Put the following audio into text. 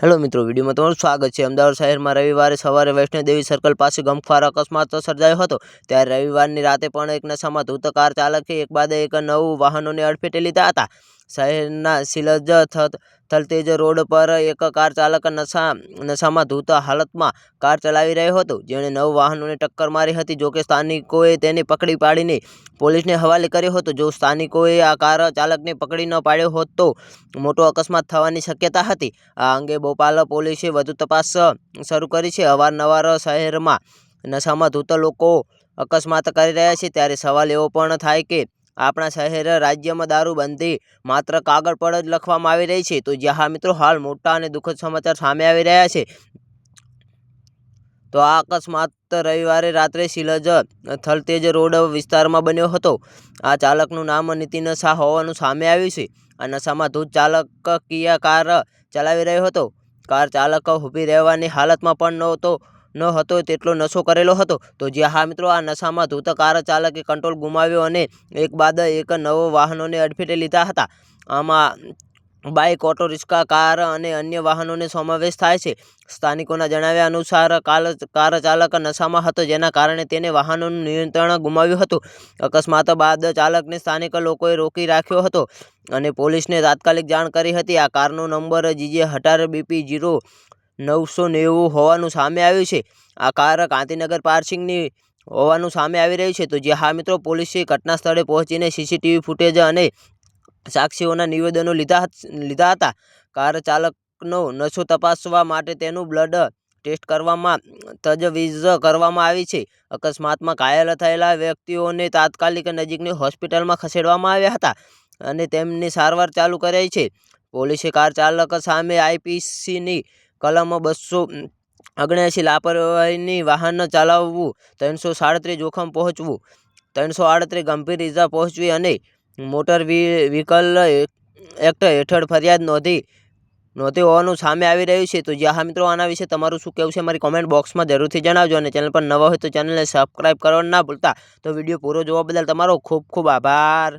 Hello મિત્રો, વિડીયોમાં તમારું સ્વાગત છે. અમદાવાદ શહેરમાં રવિવારે સવારે વૈષ્ણોદેવી સર્કલ પાસે ગમખ્વાર અકસ્માત સર્જાયો હતો. ત્યારે રવિવારની રાતે પણ એક નશામાં ધૂત કાર ચાલકે એક બાદ એક નવ વાહનોને અડફેટે લીધા હતા. શહેરના સિલજ થલતેજ રોડ પર એક કાર ચાલક નશા, નશામાં ધૂત હાલતમાં કાર ચલાવી રહ્યો હતો. જેણે નવ વાહનોને ટક્કર મારી હતી. જોકે સ્થાનિકોએ તેને પકડી પાડીને પોલીસને હવાલે કર્યો હતો. જો સ્થાનિકોએ આ કાર ચાલકને પકડી ન પાડ્યો હોત તો મોટો અકસ્માત થવાની શક્યતા હતી. આ અંગે ભોપાલ પોલીસે વધુ તપાસ શરૂ કરી છે. અવારનવાર શહેરમાં નશામાં ધૂત લોકો અકસ્માત કરી રહ્યા છે. ત્યારે સવાલ એવો પણ થાય કે આપણા શહેર રાજ્યમાં દારૂબંધી માત્ર કાગળ પર જ લખવામાં આવી રહી છે. તો જ્યાં મિત્રો, હાલ મોટા અને દુઃખદ સમાચાર સામે આવી રહ્યા છે. તો આ અકસ્માત રવિવારે રાત્રે શિલજ થલતેજ રોડ વિસ્તારમાં બન્યો હતો. આ ચાલકનું નામ નીતિન શાહ હોવાનું સામે આવ્યું છે. આ નશામાં ધૂત ચાલક કિયા કાર ચલાવી રહ્યો હતો. કાર ચાલક ઊભી રહેવાની હાલતમાં પણ નહોતો ન હતો તેટલો નશો કરેલો હતો. તો જ્યાં હા મિત્રો, આ નશામાં ધૂત કાર ચાલકે કંટ્રોલ ગુમાવ્યો અને એક બાદ એક નવો વાહનોને અડફેટે લીધા હતા. આમાં બાઇક, ઓટો, રિક્ષા, કાર અને અન્ય વાહનોને સમાવેશ થાય છે. સ્થાનિકોના જણાવ્યા અનુસાર, કાલ કાર ચાલક નશામાં હતો, જેના કારણે તેને વાહનોનું નિયંત્રણ ગુમાવ્યું હતું. અકસ્માત બાદ ચાલકને સ્થાનિક લોકોએ રોકી રાખ્યો હતો અને પોલીસને તાત્કાલિક જાણ કરી હતી. આ કારનો નંબર જીજે હટાર બીપી જીરો નવસો નેવું હોવાનું સામે આવ્યું છે. આ કાર ગાંધીનગર પાર્સિંગની હોવાનું સામે આવી રહ્યું છે. તો જે હા મિત્રો, પોલીસે ઘટના સ્થળે પહોંચીને સીસીટીવી ફૂટેજ અને સાક્ષીઓના નિવેદનો લીધા લીધા હતા. કાર ચાલકનો નશો તપાસવા માટે તેનું બ્લડ ટેસ્ટ કરવામાં, તજવીજ કરવામાં આવી છે. અકસ્માતમાં ઘાયલ થયેલા વ્યક્તિઓને તાત્કાલિક નજીકની હોસ્પિટલમાં ખસેડવામાં આવ્યા હતા અને તેમની સારવાર ચાલુ કરાઈ છે. પોલીસે કાર ચાલક સામે આઈપીસીની કલમ બસો ઓગણએંસી લાપરવાહીની વાહન ચલાવવું, ત્રણસો સાડત્રીસ જોખમ પહોંચવું, ત્રણસો આડત્રીસ ગંભીર ઇજા પહોંચવી અને મોટર વ્હીકલ એક્ટ હેઠળ ફરિયાદ નોંધી નોંધી હોવાનું સામે આવી રહ્યું છે. તો જ્યાં હા મિત્રો, આના વિશે તમારું શું કહેવું છે? મારી કોમેન્ટ બોક્સમાં જરૂરથી જણાવજો અને ચેનલ પર નવા હોય તો ચેનલને સબસ્ક્રાઈબ કરવાનું ના ભૂલતા. તો વીડિયો પૂરો જોવા બદલ તમારો ખૂબ ખૂબ આભાર.